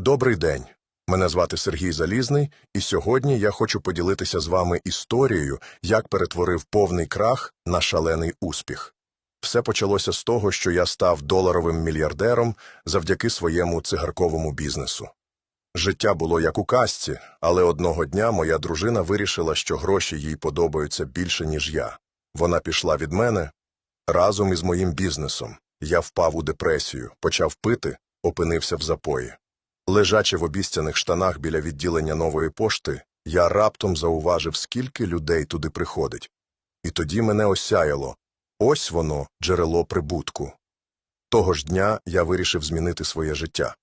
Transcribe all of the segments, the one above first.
Добрий день. Мене звати Сергій Залізний, і сьогодні я хочу поділитися з вами історією, як перетворив повний крах на шалений успіх. Все почалося з того, що я став доларовим мільярдером завдяки своєму цигарковому бізнесу. Життя було як у казці, але одного дня моя дружина вирішила, що гроші їй подобаються більше, ніж я. Вона пішла від мене разом із моїм бізнесом. Я впав у депресію, почав пити, опинився в запої. Лежачи в обіцяних штанах біля відділення нової пошти, я раптом зауважив, скільки людей туди приходить. І тоді мене осяяло. Ось воно, джерело прибутку. Того ж дня я вирішив змінити своє життя.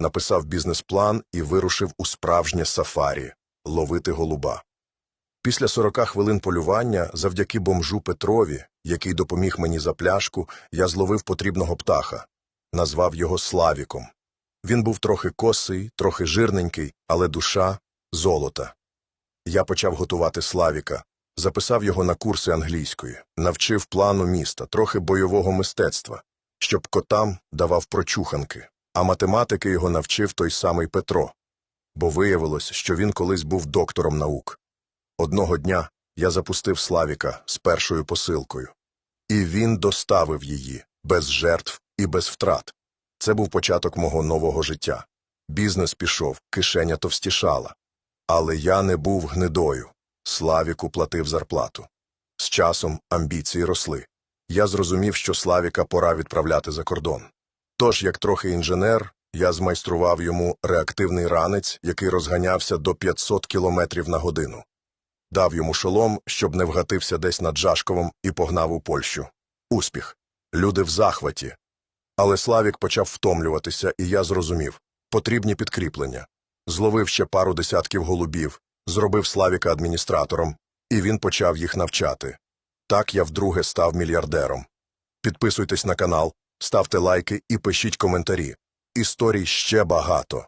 Написав бізнес-план і вирушив у справжнє сафарі – ловити голуба. Після 40 хвилин полювання, завдяки бомжу Петрові, який допоміг мені за пляшку, я зловив потрібного птаха. Назвав його Славіком. Він був трохи косий, трохи жирненький, але душа – золота. Я почав готувати Славіка, записав його на курси англійської, навчив плану міста, трохи бойового мистецтва, щоб котам давав прочуханки, а математики його навчив той самий Петро. Бо виявилось, що він колись був доктором наук. Одного дня я запустив Славіка з першою посилкою. І він доставив її, без жертв і без втрат. Це був початок мого нового життя. Бізнес пішов, кишеня товстішала. Але я не був гнидою. Славіку платив зарплату. З часом амбіції росли. Я зрозумів, що Славіка пора відправляти за кордон. Тож, як трохи інженер, я змайстрував йому реактивний ранець, який розганявся до 500 кілометрів на годину. Дав йому шолом, щоб не вгатився десь над Жашковом і погнав у Польщу. Успіх. Люди в захваті. Але Славік почав втомлюватися, і я зрозумів – потрібні підкріплення. Зловив ще пару десятків голубів, зробив Славіка адміністратором, і він почав їх навчати. Так я вдруге став мільярдером. Підписуйтесь на канал, ставте лайки і пишіть коментарі. Історій ще багато.